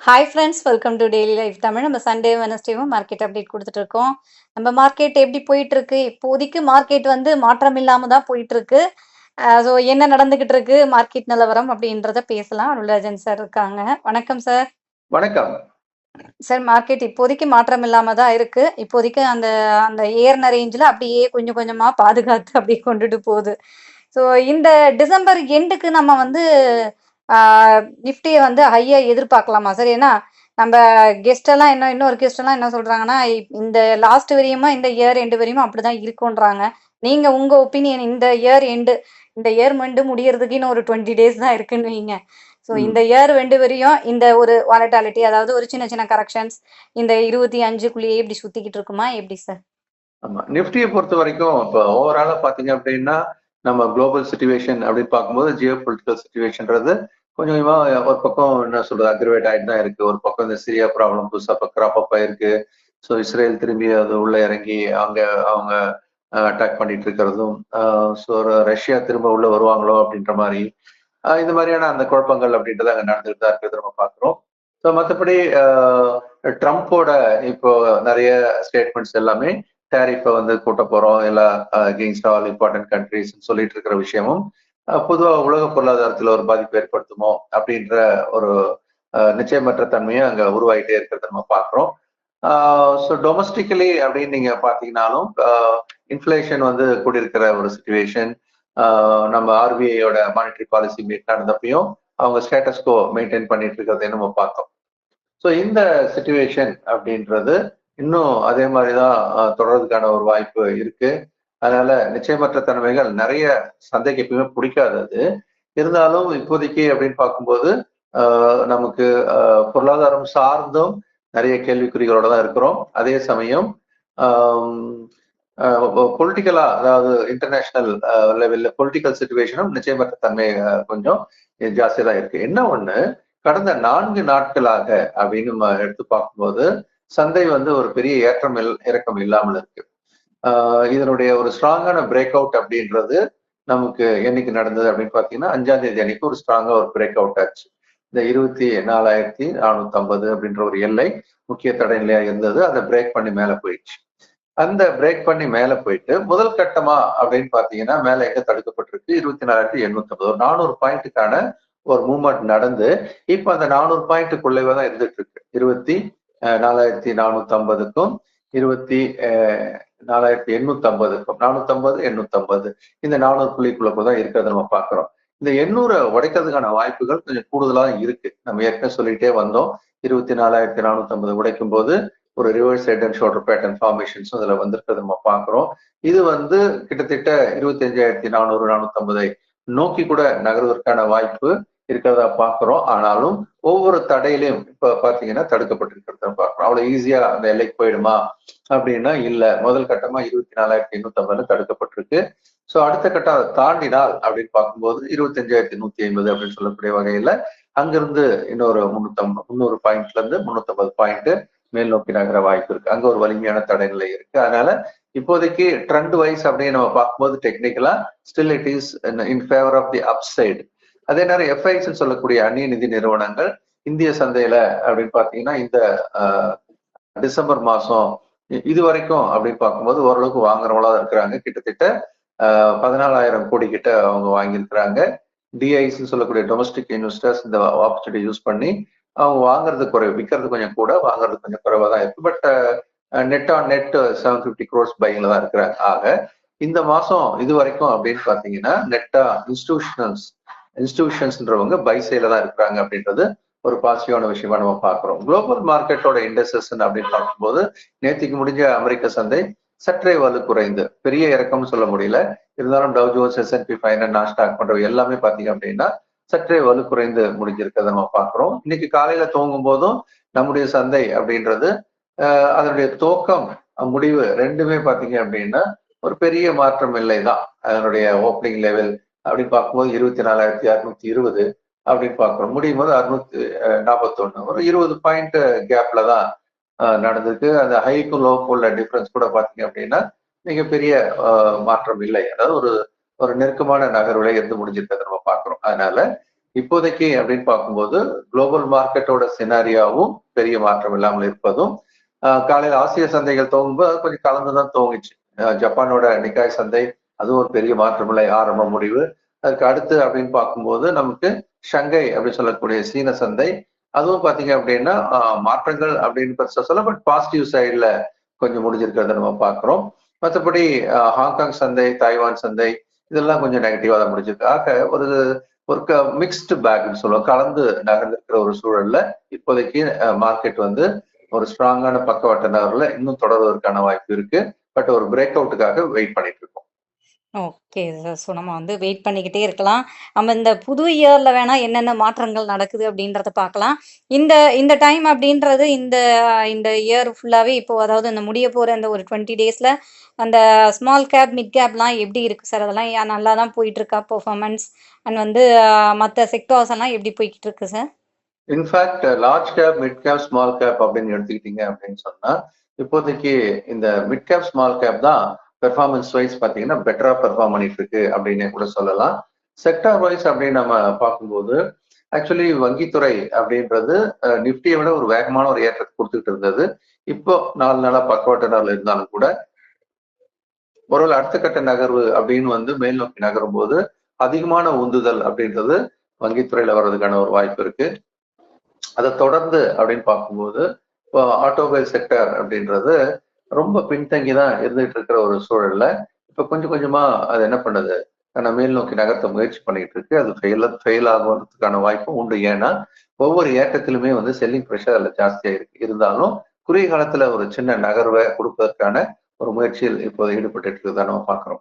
Hi friends welcome to daily life Tamil நம்ம Sunday வெனஸ்டேவும் market update கொடுத்துட்டு இருக்கோம் நம்ம மார்க்கெட் எப்படி போயிட்டு இருக்கு இப்போதைக்கு மார்க்கெட் வந்து மாற்றம் இல்லாம தான் போயிட்டு இருக்கு ஸோ என்ன நடந்துகிட்டு இருக்கு? மார்க்கெட் நிலவரம் அப்படின்றத பேசலாம். அருள்ராஜன் சார் இருக்காங்க. வணக்கம் சார் வணக்கம். சார் மார்க்கெட் இப்போதைக்கு மாற்றம் இல்லாம தான் இருக்கு. இப்போதைக்கு அந்த அந்த ஏர்ன ரேஞ்சில் அப்படியே கொஞ்சம் கொஞ்சமா பாதுகாத்து அப்படியே கொண்டுட்டு போகுது. ஸோ இந்த டிசம்பர் எண்டுக்கு நம்ம வந்து நிஃப்டியை வந்து ஹையா எதிர்பார்க்கலாமா? சார் ஏன்னா நம்ம கெஸ்ட் எல்லாம் என்ன இன்னொரு கெஸ்ட் எல்லாம் என்ன சொல்றாங்கன்னா இந்த லாஸ்ட் வரையுமா இந்த இயர் எண்டு வரையுமா அப்படிதான் இருக்கும்ன்றாங்க. நீங்க உங்க ஒப்பீனியன் இந்த இயர் எண்டு இந்த இயர் எண்டு முடியறதுக்கு இன்னும் ஒரு டுவெண்ட்டி டேஸ் தான் இருக்குன்னு வைங்க. ஸோ. இந்த இயர் ரெண்டு வரையும் இந்த ஒரு வாலட்டாலிட்டி அதாவது ஒரு சின்ன சின்ன கரெக்ஷன்ஸ் இந்த இருபத்தி அஞ்சுக்குள்ளேயே இப்படி சுத்திக்கிட்டு இருக்குமா? எப்படி சார் ஆமா. நிஃப்டியை பொறுத்த வரைக்கும் இப்போ ஓவராலா பாத்தீங்க அப்படின்னா நம்ம குளோபல் சுச்சுவேஷன் அப்படின்னு பார்க்கும்போது ஜியோ பொலிட்டிக்கல் சுச்சுவேஷன்றது கொஞ்சம் கொஞ்சமாக ஒரு பக்கம் என்ன சொல்றது அக்ரிவேட் ஆகிட்டு தான் இருக்கு. ஒரு பக்கம் இந்த சிரியா ப்ராப்ளம் புதுசாக இப்போ கிராப் அப் ஆயிருக்கு. ஸோ இஸ்ரேல் திரும்பி அது உள்ள இறங்கி அங்கே அவங்க அட்டாக் பண்ணிட்டு இருக்கிறதும் ஸோ ரஷ்யா திரும்ப உள்ள வருவாங்களோ அப்படின்ற மாதிரி இந்த மாதிரியான அந்த குழப்பங்கள் அப்படின்றது அங்கே நடந்துட்டு தான் இருக்கிறது நம்ம பார்க்குறோம். ஸோ மற்றபடி ட்ரம்ப்போட இப்போ நிறைய ஸ்டேட்மெண்ட்ஸ் எல்லாமே டேரிஃபை வந்து கூட்ட போகிறோம் எல்லா அகெயின்ஸ்ட் ஆல் இம்பார்ட்டன்ட் கண்ட்ரிஸ் சொல்லிட்டு இருக்கிற விஷயமும் பொதுவாக பொதுவா உலக பொருளாதாரத்தில் ஒரு பாதிப்பு ஏற்படுத்துமோ அப்படின்ற ஒரு நிச்சயமற்ற தன்மையும் அங்க உருவாகிட்டே இருக்கிறத நம்ம பார்க்குறோம். ஸோ டொமஸ்டிக்கலி அப்படின்னு நீங்க பாத்தீங்கன்னாலும் இன்ஃப்ளேஷன் வந்து கூடியிருக்கிற ஒரு சுச்சுவேஷன் நம்ம ஆர்பிஐயோட மானிட்டரி பாலிசி மீட் நடந்தப்பையும் அவங்க ஸ்டேட்டஸ்கோ மெயின்டைன் பண்ணிட்டு இருக்கிறதையும் நம்ம பார்த்தோம். ஸோ இந்த சுச்சுவேஷன் அப்படின்றது இன்னும் அதே மாதிரி தான் தொடர்றதுக்கான ஒரு வாய்ப்பு இருக்கு. அதனால நிச்சயமற்ற தன்மைகள் நிறைய சந்தைக்கு எப்பயுமே பிடிக்காது அது. இருந்தாலும் இப்போதைக்கு அப்படின்னு பார்க்கும்போது நமக்கு பொருளாதாரம் சார்ந்தும் நிறைய கேள்விக்குறிகளோட தான் இருக்கிறோம். அதே சமயம் பொலிட்டிக்கலா அதாவது இன்டர்நேஷனல் லெவல்ல பொலிட்டிக்கல் சுச்சுவேஷனும் நிச்சயமற்ற தன்மை கொஞ்சம் ஜாஸ்தியா தான் இருக்கு. என்ன ஒண்ணு கடந்த நான்கு நாட்களாக அப்படின்னு எடுத்து பார்க்கும்போது சந்தை வந்து ஒரு பெரிய ஏற்றம் இல்- இறக்கம் இல்லாமல் இருக்கு. இதனுடைய ஒரு ஸ்ட்ராங்கான பிரேக் அவுட் அப்படின்றது நமக்கு என்னைக்கு நடந்தது அப்படின்னு பார்த்தீங்கன்னா அஞ்சாம் தேதி அன்னைக்கு ஒரு ஸ்ட்ராங்கா ஒரு பிரேக் அவுட் ஆச்சு. இந்த இருபத்தி நாலாயிரத்தி நானூத்தி ஐம்பது அப்படின்ற ஒரு எல்லை முக்கிய தடைநிலையா இருந்தது. அதை பிரேக் பண்ணி மேல போயிடுச்சு. அந்த பிரேக் பண்ணி மேல போயிட்டு முதல் கட்டமா அப்படின்னு பாத்தீங்கன்னா மேல எங்க தடுக்கப்பட்டிருக்கு? இருபத்தி நாலாயிரத்தி எண்ணூத்தி ஐம்பது ஒரு நானூறு பாயிண்ட்டுக்கான ஒரு மூவ்மெண்ட் நடந்து இப்ப அந்த நானூறு பாயிண்ட்டுக்குள்ளவே தான் இருந்துட்டு இருக்கு. இருபத்தி நாலாயிரத்தி நானூத்தி ஐம்பதுக்கும் இருபத்தி நாலாயிரத்தி எண்ணூத்தி ஐம்பது நானூத்தி ஐம்பது எண்ணூத்தி ஐம்பது இந்த நானூறு புள்ளிக்குள்ள தான் இருக்கிறத நம்ம பாக்குறோம் இந்த எண்ணூரை உடைக்கிறதுக்கான வாய்ப்புகள் கொஞ்சம் கூடுதலா இருக்கு. நம்ம ஏற்கனவே சொல்லிட்டே வந்தோம். இருபத்தி நாலாயிரத்தி நானூத்தி ஐம்பது உடைக்கும் போது ஒரு reverse head and shoulder pattern ஃபார்மேஷன்ஸும் இதுல வந்திருக்கிறது நம்ம பாக்குறோம் இது வந்து கிட்டத்தட்ட இருபத்தி அஞ்சாயிரத்தி நானூறு நானூத்தி ஐம்பதை நோக்கி கூட நகர்வதற்கான வாய்ப்பு இருக்கிறதா பாக்குறோம் ஆனாலும் ஒவ்வொரு தடையிலையும் இப்ப பாத்தீங்கன்னா தடுக்கப்பட்டிருக்கிறத பாக்குறோம் அவ்வளவு ஈஸியா அந்த எல்லைக்கு போயிடுமா அப்படின்னா இல்ல. முதல் கட்டமா இருபத்தி நாலாயிரத்தி எண்ணூத்தி ஐம்பதுல தடுக்கப்பட்டிருக்கு. சோ அடுத்த கட்டம் அதை தாண்டினால் அப்படின்னு பார்க்கும்போது இருபத்தஞ்சாயிரத்தி நூற்றி நூத்தி ஐம்பது அப்படின்னு சொல்லக்கூடிய வகையில அங்கிருந்து இன்னொரு முன்னூத்தி முந்நூறு பாயிண்ட்ல இருந்து முன்னூத்தி ஐம்பது பாயிண்ட் மேல் நோக்கி நகர வாய்ப்பு இருக்கு. அங்க ஒரு வலிமையான தடைநிலை இருக்கு. அதனால இப்போதைக்கு ட்ரெண்ட் வைஸ் அப்படின்னு நம்ம பார்க்கும்போது டெக்னிக்கலா still it is in favour of the upside அதே நேரம் எஃப்ஐஸ் சொல்லக்கூடிய அந்நிய நிதி நிறுவனங்கள் இந்திய சந்தையில அப்படின்னு பாத்தீங்கன்னா இந்த டிசம்பர் மாசம் இது வரைக்கும் அப்படின்னு பார்க்கும்போது ஓரளவுக்கு வாங்குறவங்களா இருக்கிறாங்க. கிட்டத்தட்ட பதினாலாயிரம் கோடி கிட்ட அவங்க வாங்கியிருக்கிறாங்க. டிஐஸ் சொல்லக்கூடிய டொமஸ்டிக் இன்வெஸ்டர்ஸ் இந்த ஆப்பர்ச்சுனிட்டி யூஸ் பண்ணி அவங்க வாங்குறது குறைவு விற்கிறது கொஞ்சம் கூட வாங்குறது கொஞ்சம் குறைவா தான் இருக்கு. But net on net seven fifty crores பையிங்ல தான் இருக்கிறாங்க. ஆக இந்த மாசம் இது வரைக்கும் அப்படின்னு பாத்தீங்கன்னா நெட்டா இன்ஸ்டிடியூஷனல்ஸ் இன்ஸ்டிடியூஷன்ஸ்ன்றவங்க பைசைல தான் இருக்கிறாங்க அப்படின்றது ஒரு பாசிட்டிவான விஷயமா நம்ம பார்க்குறோம். குளோபல் மார்க்கெட்டோட இண்டஸ்ட்ரஸ் அப்படின்னு பார்க்கும்போது நேற்றுக்கு முடிஞ்ச அமெரிக்க சந்தை சற்றே வலு குறைந்து. பெரிய இறக்கம்னு சொல்ல முடியல. இருந்தாலும் Dow Jones S&P final Nasdaq போன்றவை எல்லாமே பார்த்தீங்க அப்படின்னா சற்றே வலு குறைந்து முடிஞ்சிருக்கிறத நம்ம பார்க்குறோம். இன்னைக்கு காலையில தூங்கும் போதும் நம்முடைய சந்தை அப்படின்றது அதனுடைய துவக்கம் முடிவு ரெண்டுமே பார்த்தீங்க அப்படின்னா ஒரு பெரிய மாற்றம் இல்லை தான் அதனுடைய ஓப்பனிங் லெவல் அப்படின்னு பார்க்கும்போது இருபத்தி நாலாயிரத்தி அறுநூத்தி இருபது அப்படின்னு பார்க்குறோம். முடியும் போது அறுநூத்தி நாற்பத்தொன்னு ஒரு இருபது பாயிண்ட் கேப்ல தான் நடந்திருக்கு. அந்த ஹைக்கும் லோக்கும் உள்ள டிஃப்ரென்ஸ் கூட பார்த்தீங்க அப்படின்னா மிகப்பெரிய மாற்றம் இல்லை. அதாவது ஒரு ஒரு நெருக்கமான நகர்வுல இருந்து முடிஞ்சிருக்கிறத நம்ம பார்க்குறோம். அதனால இப்போதைக்கு அப்படின்னு பார்க்கும்போது குளோபல் மார்க்கெட்டோட சினாரியாவும் பெரிய மாற்றம் இல்லாமல் இருப்பதும் காலையில் ஆசிய சந்தைகள் துவங்கும்போது அது கொஞ்சம் கலந்து தான் தோங்குச்சு ஜப்பானோட நிக்காய் சந்தை அதுவும் ஒரு பெரிய மாற்றமில்லை ஆரம்ப முடிவு. அதுக்கு அடுத்து அப்படின்னு பார்க்கும்போது நமக்கு ஷங்கை அப்படின்னு சொல்லக்கூடிய சீன சந்தை. அதுவும் பார்த்தீங்க அப்படின்னா மாற்றங்கள் அப்படின்னு சொல்ல பட் பாசிட்டிவ் சைடில் கொஞ்சம் முடிஞ்சிருக்கிறத நம்ம பார்க்குறோம். மற்றபடி ஹாங்காங் சந்தை தாய்வான் சந்தை இதெல்லாம் கொஞ்சம் நெகட்டிவாக தான் முடிஞ்சிருக்கு. ஆக ஒரு ஒரு மிக்ஸ்டு பேக்னு சொல்லுவோம். கலந்து நகர்ந்திருக்கிற ஒரு சூழல்ல இப்போதைக்கு மார்க்கெட் வந்து ஒரு ஸ்ட்ராங்கான பக்கவட்ட நகரில் இன்னும் தொடர்வதற்கான வாய்ப்பு இருக்கு. பட் ஒரு பிரேக் அவுட்டுக்காக வெயிட் பண்ணிட்டு இருக்கோம். ஓகே சார் ஸோ நம்ம வந்து வெயிட் பண்ணிக்கிட்டே இருக்கலாம். நம்ம இந்த புது இயர்ல வேணா என்னென்ன மாற்றங்கள் நடக்குது அப்படின்றத பார்க்கலாம். இந்த இந்த டைம் அப்படின்றது இந்த இந்த இயர் ஃபுல்லாவே இப்போ அதாவது இந்த முடிய போற இந்த ஒரு டுவெண்ட்டி டேஸ்ல அந்த ஸ்மால் கேப் மிட் கேப்லாம் எப்படி இருக்கு சார் அதெல்லாம் யா- நல்லா தான் போயிட்டு இருக்கா பெர்ஃபார்மன்ஸ் அண்ட் வந்து மற்ற செக்டார்ஸ் எல்லாம் எப்படி போய்கிட்டு இருக்கு sir in fact large cap mid cap small cap அப்படின்னு எடுத்துக்கிட்டீங்க அப்படின்னு சொன்னா இப்போதைக்கு இந்த மிட் கேப் ஸ்மால் கேப் தான் பெர்ஃபார்மன்ஸ் வைஸ் பார்த்தீங்கன்னா பெட்டரா பெர்ஃபார்ம் பண்ணிட்டு இருக்கு அப்படின்னு கூட சொல்லலாம். செக்டார் வைஸ் அப்படின்னு நம்ம பார்க்கும்போது ஆக்சுவலி வங்கித்துறை அப்படின்றது நிப்டியை விட ஒரு வேகமான ஒரு ஏற்றத்தை கொடுத்துட்டு இருந்தது. இப்போ நாலு நாளா பக்கவாட்டு நாள் இருந்தாலும் கூட ஒருவேளை அடுத்த கட்ட நகர்வு அப்படின்னு வந்து மேல் நோக்கி நகரும் போது அதிகமான உந்துதல் அப்படின்றது வங்கித்துறையில வர்றதுக்கான ஒரு வாய்ப்பு இருக்கு. அதை தொடர்ந்து அப்படின்னு பார்க்கும்போது இப்போ ஆட்டோமொபைல் செக்டர் அப்படின்றது ரொம்ப பின்தங்கி தான் இருந்துகிட்டு இருக்கிற ஒரு சூழல்ல இப்ப கொஞ்சம் கொஞ்சமா அது என்ன பண்ணுது? நம்ம மேல் நோக்கி நகர்த்த முயற்சி பண்ணிட்டு இருக்கு. அது ஃபெயில் ஃபெயில் ஆகிறதுக்கான வாய்ப்பும் உண்டு. ஏன்னா ஒவ்வொரு ஏற்றத்திலுமே வந்து செல்லிங் ப்ரெஷர் அதில் ஜாஸ்தியா இருக்கு. இருந்தாலும் குறுகிய காலத்துல ஒரு சின்ன நகர்வை கொடுப்பதற்கான ஒரு முயற்சியில் இப்போது ஈடுபட்டு இருக்கிறதா நம்ம பார்க்கிறோம்.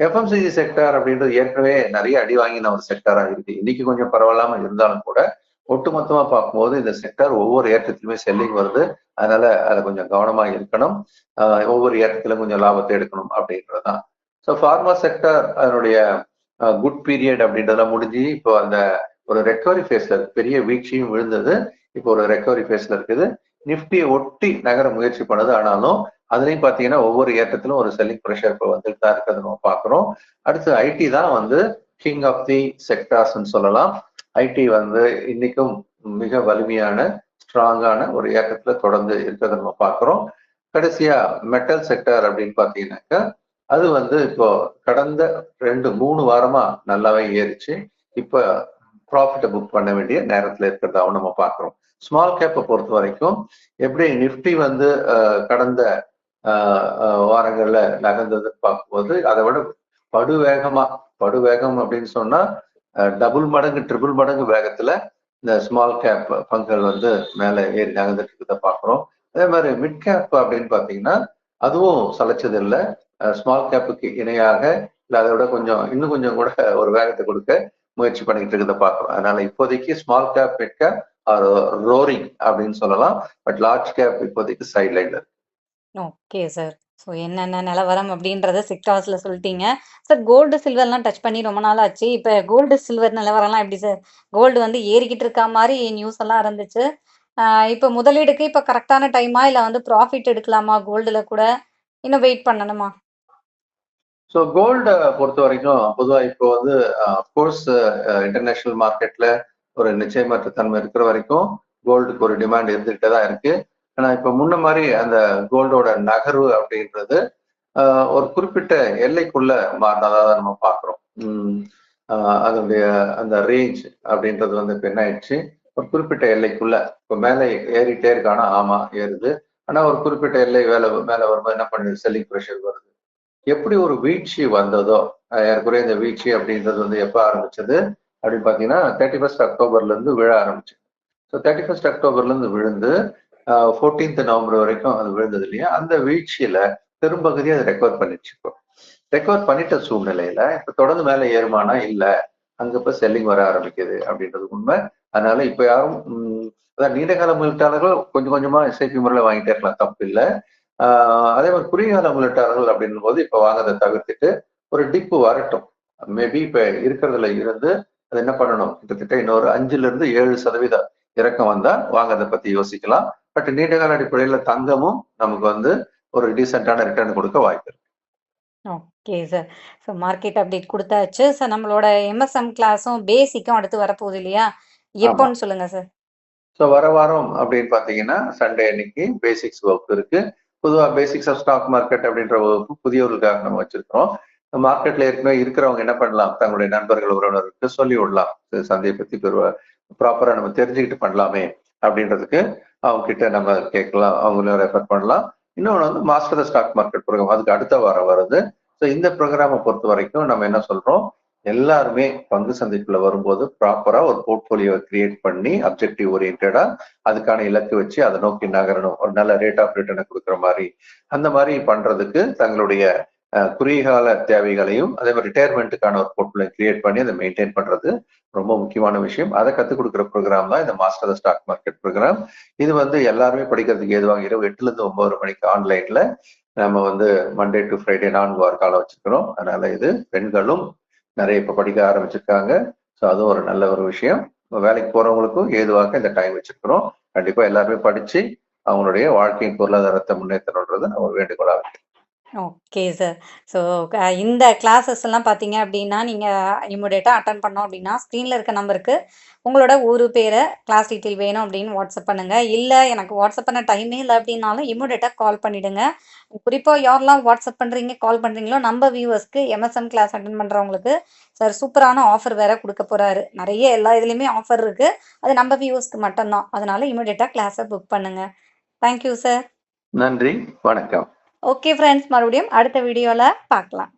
எஃப்எம்சிஜி செக்டார் அப்படின்றது ஏற்கனவே நிறைய அடி வாங்கின ஒரு செக்டாராக இருக்கு. இன்னைக்கு கொஞ்சம் பரவாயில்லாம இருந்தாலும் கூட ஒட்டுமொத்தமா பார்க்கும்போது இந்த செக்டார் ஒவ்வொரு ஏற்றத்திலுமே செல்லிங் வருது. அதனால அதை கொஞ்சம் கவனமா இருக்கணும். ஒவ்வொரு ஏற்றத்திலும் கொஞ்சம் லாபத்தை எடுக்கணும் அப்படின்றதுதான். ஸோ ஃபார்மா செக்டார் அதனுடைய குட் பீரியட் அப்படின்றதெல்லாம் முடிஞ்சு இப்போ அந்த ஒரு ரெக்கவரி ஃபேஸ்ல பெரிய வீழ்ச்சியும் விழுந்தது. இப்போ ஒரு ரெக்கவரி ஃபேஸ்ல இருக்குது. நிஃப்டியை ஒட்டி நகர முயற்சி பண்ணுது. ஆனாலும் அதுலயும் பாத்தீங்கன்னா ஒவ்வொரு ஏற்றத்திலும் ஒரு செல்லிங் ப்ரெஷர் இப்போ வந்துட்டு தான் இருக்கிறது நம்ம பார்க்குறோம். அடுத்து ஐடி தான் வந்து கிங் ஆஃப் தி செக்டார்ஸ்ன்னு சொல்லலாம். ஐடி வந்து இன்னைக்கும் மிக வலிமையான ஸ்ட்ராங்கான ஒரு இயக்கத்துல தொடர்ந்து இருக்கிறத நம்ம பார்க்குறோம். கடைசியா மெட்டல் செக்டர் அப்படின்னு பார்த்தீங்கன்னாக்கா அது வந்து இப்போ கடந்த ரெண்டு மூணு வாரமா நல்லாவே ஏறிச்சு. இப்போ ப்ராஃபிட்டை புக் பண்ண வேண்டிய நேரத்தில் இருக்கிறதாவும் நம்ம பார்க்குறோம். ஸ்மால் கேப்பை பொறுத்த வரைக்கும் எப்படி நிஃப்டி வந்து கடந்த வாரங்களில் வாரங்கள்ல நகர்ந்ததுன்னு பார்க்கும்போது அதை விட படுவேகமா படுவேகம் அப்படின்னு சொன்னா டபுள் மடங்கு ட்ரிபிள் மடங்கு வேகத்துல இந்த ஸ்மால் கேப் பங்குகள் வந்து மேலே ஏறி நகர்ந்துட்டு இருக்கிறத பாக்குறோம் அதே மாதிரி மிட் கேப் அப்படின்னு பாத்தீங்கன்னா அதுவும் சலைச்சது இல்லை. ஸ்மால் கேப்புக்கு இணையாக இல்ல அதை விட கொஞ்சம் இன்னும் கொஞ்சம் கூட ஒரு வேகத்தை கொடுக்க முயற்சி பண்ணிக்கிட்டு இருக்கிறத பாக்குறோம் அதனால இப்போதைக்கு small cap mid cap roaring அப்படின்னு சொல்லலாம். பட் லார்ஜ் கேப் இப்போதைக்கு சைட் லைன்ல ஓகே சார் ஸோ என்னென்ன நிலவரம் அப்படின்றத செக்டார்ஸ்ல சொல்லிட்டீங்க. சார் கோல்டு சில்வர்லாம் டச் பண்ணி ரொம்ப நாள் ஆச்சு. இப்போ கோல்டு சில்வர் நிலவரம்லாம் எப்படி சார் கோல்டு வந்து ஏறிக்கிட்டு இருக்க மாதிரி நியூஸ் எல்லாம் இருந்துச்சு. இப்போ முதலீடுக்கு இப்போ கரெக்டான டைமா இல்லை வந்து ப்ராஃபிட் எடுக்கலாமா கோல்டுல கூட? இன்னும் வெயிட் பண்ணணுமா? ஸோ கோல்டை பொறுத்த வரைக்கும் பொதுவாக இப்போ வந்து அஃப்கோர்ஸ் இன்டர்நேஷனல் மார்க்கெட்ல ஒரு நிச்சயமற்ற தன்மை இருக்கிற வரைக்கும் கோல்டுக்கு ஒரு டிமாண்ட் இருந்துகிட்டே தான் இருக்கு. ஆனா இப்போ முன்ன மாதிரி அந்த கோல்டோட நகர்வு அப்படின்றது ஒரு குறிப்பிட்ட எல்லைக்குள்ள மாறினதா தான் நம்ம பார்க்குறோம். அதனுடைய அந்த ரேஞ்ச் அப்படின்றது வந்து இப்ப என்ன ஆயிடுச்சு? ஒரு குறிப்பிட்ட எல்லைக்குள்ள இப்போ மேலே ஏறிட்டே இருக்கானா? ஆமா ஏறுது. ஆனா ஒரு குறிப்பிட்ட எல்லை வேலை மேலே வரும்போது என்ன பண்ணுது? செல்லிங் ப்ரெஷர் வருது. எப்படி ஒரு வீழ்ச்சி வந்ததோ அஹ் இந்த வீழ்ச்சி அப்படின்றது வந்து எப்போ ஆரம்பிச்சது? அப்படின்னு பார்த்தீங்கன்னா தேர்ட்டி ஃபர்ஸ்ட் அக்டோபர்ல இருந்து விழ ஆரம்பிச்சு. ஸோ தேர்ட்டி ஃபர்ஸ்ட் அக்டோபர்ல இருந்து விழுந்து ஃபோர்டீன்த் நவம்பர் வரைக்கும் அது விழுந்தது இல்லையா? அந்த வீழ்ச்சியில பெரும்பகுதியை அதை ரெக்கவர் பண்ணிச்சுக்கோ ரெக்கவர் பண்ணிட்ட சூழ்நிலையில இப்ப தொடர்ந்து மேல ஏறுமானா இல்ல அங்க இப்ப செல்லிங் வர ஆரம்பிக்குது அப்படின்றது உண்மை. அதனால இப்ப யாரும் அதான் நீண்டகால முதலீட்டாளர்கள் கொஞ்சம் கொஞ்சமா எஸ்ஐபி முறையில வாங்கிட்டே இருக்கலாம் தப்பு இல்லை. அதே மாதிரி குறுகிய கால முதலீட்டாளர்கள் அப்படின்னும் போது இப்ப வாங்குறதை தவிர்த்துட்டு ஒரு டிப்பு வரட்டும். மேபி இப்ப இருக்கிறதுல இருந்து அது என்ன பண்ணணும்? கிட்டத்தட்ட இன்னொரு அஞ்சுல இருந்து ஏழு சதவீதம் இறக்கம் வந்தா வாங்குறதை பத்தி யோசிக்கலாம். பட் நீண்ட கால அடிப்படையில தங்கமும் நமக்கு வந்து ஒரு டீசென்டான ரிட்டர்ன் கொடுக்க வாய்ப்பு இருக்கு okay sir. So market update குடுத்தாச்சு. So நம்மளோட எம்எஸ்எம் கிளாஸும் பேசிக்கும் அடுத்து வரப்போகுது இல்லையா? எப்போன்னு சொல்லுங்க சார். ஸோ வர வாரம் அப்படின்னு பார்த்தீங்கன்னா, சண்டே அன்னைக்கு பேசிக்ஸ் வகுப்பு இருக்கு. பொதுவா பேசிக்ஸ் ஆஃப் ஸ்டாக் மார்க்கெட் அப்படின்ற வகுப்பு புதியவர்களுக்காக நம்ம வச்சிருக்கிறோம். மார்க்கெட்ல ஏற்கனவே இருக்கிறவங்க என்ன பண்ணலாம்? தங்களுடைய நண்பர்கள், உறவினருக்கு சொல்லி விடலாம். சந்தைய பத்தி பெருவா ப்ராப்பரா நம்ம தெரிஞ்சுக்கிட்டு பண்ணலாமே அப்படின்றதுக்கு அவங்க கிட்ட நம்ம கேட்கலாம். அவங்களும் ரெஃபர் பண்ணலாம். இன்னொன்று வந்து மாஸ்டர் ஸ்டாக் மார்க்கெட் ப்ரோக்ராம் அதுக்கு அடுத்த வாரம் வருது. ஸோ இந்த ப்ரோக்ராமை பொறுத்த வரைக்கும் நம்ம என்ன சொல்றோம்? எல்லாருமே பங்கு சந்தைக்குள்ள வரும்போது ப்ராப்பரா ஒரு போர்ட்ஃபோலியோ கிரியேட் பண்ணி அப்ஜெக்டிவ் ஓரியன்டா அதுக்கான இலக்கு வச்சு அதை நோக்கி நகரணும். ஒரு நல்ல ரேட் ஆஃப் ரிட்டர்னை கொடுக்குற மாதிரி. அந்த மாதிரி பண்றதுக்கு தங்களுடைய குறுகிய கால தேவைகளையும், அதே மாதிரி ரிட்டையர்மெண்ட்டுக்கான ஒரு போர்ட்ஃபோலியோ கிரியேட் பண்ணி அதை மெயின்டெயின் பண்றது ரொம்ப முக்கியமான விஷயம். அதை கற்றுக் கொடுக்குற ப்ரோக்ராம் தான் இந்த மாஸ்டர் ஸ்டாக் மார்க்கெட் ப்ரோக்ராம் இது வந்து எல்லாருமே படிக்கிறதுக்கு ஏதுவாக இரவு 8லிருந்து 9 மணிக்கு ஆன்லைன்ல நம்ம வந்து மண்டே டு ஃப்ரைடே நான்கு வார காலம் வச்சிருக்கிறோம். அதனால இது பெண்களும் நிறைய இப்ப படிக்க ஆரம்பிச்சிருக்காங்க. ஸோ அதுவும் ஒரு நல்ல ஒரு விஷயம். வேலைக்கு போறவங்களுக்கும் ஏதுவாக இந்த டைம் வச்சிருக்கிறோம். கண்டிப்பா எல்லாருமே படிச்சு அவங்களுடைய வாழ்க்கையின் பொருளாதாரத்தை முன்னேற்றணுன்றது நான் ஒரு வேண்டுகோளாக வைக்கிறேன். Okay sir. ஸோ இந்த கிளாஸஸ் எல்லாம் பார்த்தீங்க அப்படின்னா, நீங்கள் இமிடியேட்டா அட்டன் பண்ணோம் அப்படின்னா, ஸ்க்ரீனில் இருக்க நம்பருக்கு உங்களோட ஒரு பேரை கிளாஸ் டீட்டெயில் வேணும் அப்படின்னு வாட்ஸ்அப் பண்ணுங்க. இல்லை எனக்கு வாட்ஸ்அப் பண்ண டைமே இல்லை அப்படின்னாலும் இமிடியேட்டா கால் பண்ணிவிடுங்க குறிப்பாக யாரெல்லாம் வாட்ஸ்அப் பண்ணுறீங்க கால் பண்ணுறீங்களோ நம்ம வியூவர்ஸ்க்கு எம்எஸ்எம் கிளாஸ் அட்டன் பண்ணுறவங்களுக்கு சார் சூப்பரான ஆஃபர் வேற கொடுக்க போறாரு. நிறைய எல்லா இதுலேயுமே ஆஃபர் இருக்கு. அது நம்ம வியூவர்ஸ்க்கு மட்டும்தான் அதனால் அதனால கிளாஸை புக் பண்ணுங்க. Thank you sir. நன்றி. வணக்கம். ஓகே ஃப்ரெண்ட்ஸ் மறுபடியும் அடுத்த வீடியோவில் பார்க்கலாம்.